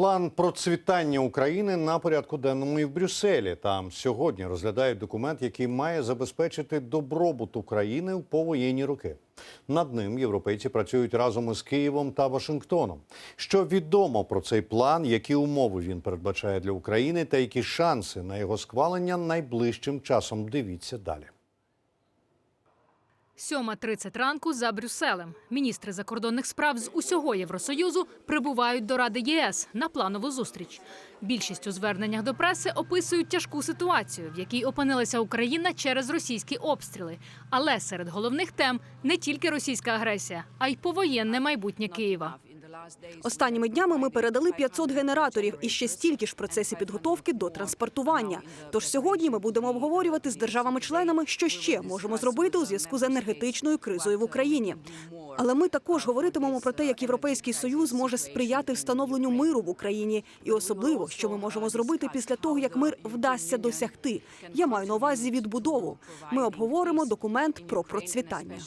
План процвітання України на порядку денному і в Брюсселі. Там сьогодні розглядають документ, який має забезпечити добробут України в повоєнні роки. Над ним європейці працюють разом із Києвом та Вашингтоном. Що відомо про цей план, які умови він передбачає для України, та які шанси на його схвалення найближчим часом. Дивіться далі. 7.30 ранку за Брюсселем. Міністри закордонних справ з усього Євросоюзу прибувають до Ради ЄС на планову зустріч. Більшість у зверненнях до преси описують тяжку ситуацію, в якій опинилася Україна через російські обстріли. Але серед головних тем не тільки російська агресія, а й повоєнне майбутнє Києва. Останніми днями ми передали 500 генераторів і ще стільки ж в процесі підготовки до транспортування. Тож сьогодні ми будемо обговорювати з державами-членами, що ще можемо зробити у зв'язку з енергетичною кризою в Україні. Але ми також говоритимемо про те, як Європейський союз може сприяти встановленню миру в Україні, і особливо, що ми можемо зробити після того, як мир вдасться досягти. Я маю на увазі відбудову. Ми обговоримо документ про процвітання.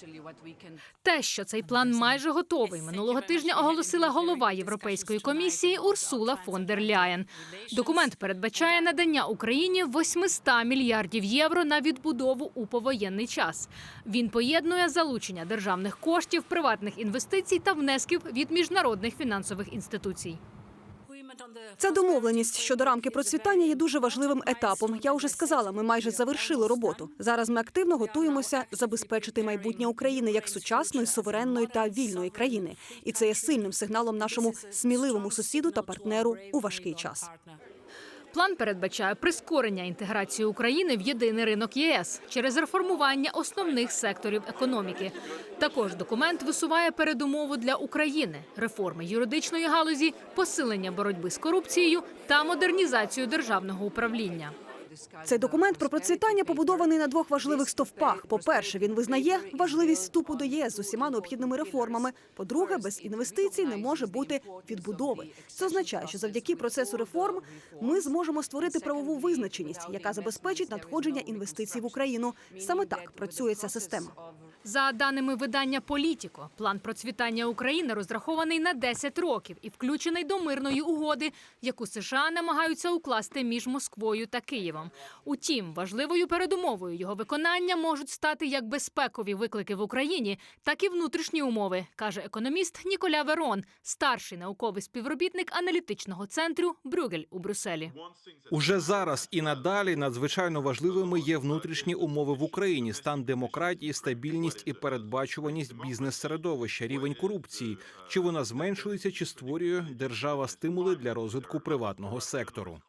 Те, що цей план майже готовий, минулого тижня оголосила голова Європейської комісії Урсула фон дер Ляєн. Документ передбачає надання Україні 800 мільярдів євро на відбудову у повоєнний час. Він поєднує залучення державних коштів, приватних інвестицій та внесків від міжнародних фінансових інституцій. Ця домовленість щодо рамки процвітання є дуже важливим етапом. Я вже сказала, ми майже завершили роботу. Зараз ми активно готуємося забезпечити майбутнє України як сучасної, суверенної та вільної країни. І це є сильним сигналом нашому сміливому сусіду та партнеру у важкий час. План передбачає прискорення інтеграції України в єдиний ринок ЄС через реформування основних секторів економіки. Також документ висуває передумову для України реформи юридичної галузі, посилення боротьби з корупцією та модернізацію державного управління. Цей документ про процвітання побудований на двох важливих стовпах. По-перше, він визнає важливість вступу до ЄС з усіма необхідними реформами. По-друге, без інвестицій не може бути відбудови. Це означає, що завдяки процесу реформ ми зможемо створити правову визначеність, яка забезпечить надходження інвестицій в Україну. Саме так працює ця система. За даними видання Політіко, план процвітання України розрахований на 10 років і включений до мирної угоди, яку США намагаються укласти між Москвою та Києвом. Утім, важливою передумовою його виконання можуть стати як безпекові виклики в Україні, так і внутрішні умови, каже економіст Ніколя Верон, старший науковий співробітник аналітичного центру Брюгель у Брюсселі. Уже зараз і надалі надзвичайно важливими є внутрішні умови в Україні: стан демократії, стабільність і передбачуваність бізнес-середовища, рівень корупції, чи вона зменшується, чи створює держава стимули для розвитку приватного сектору.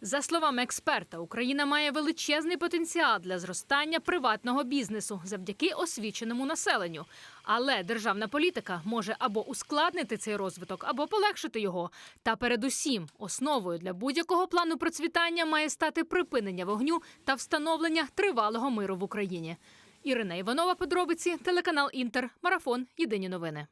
За словами експерта, Україна має величезний потенціал для зростання приватного бізнесу завдяки освіченому населенню. Але державна політика може або ускладнити цей розвиток, або полегшити його. Та передусім, основою для будь-якого плану процвітання має стати припинення вогню та встановлення тривалого миру в Україні. Ірина Іванова, подробиці, телеканал Інтер, марафон. Єдині новини.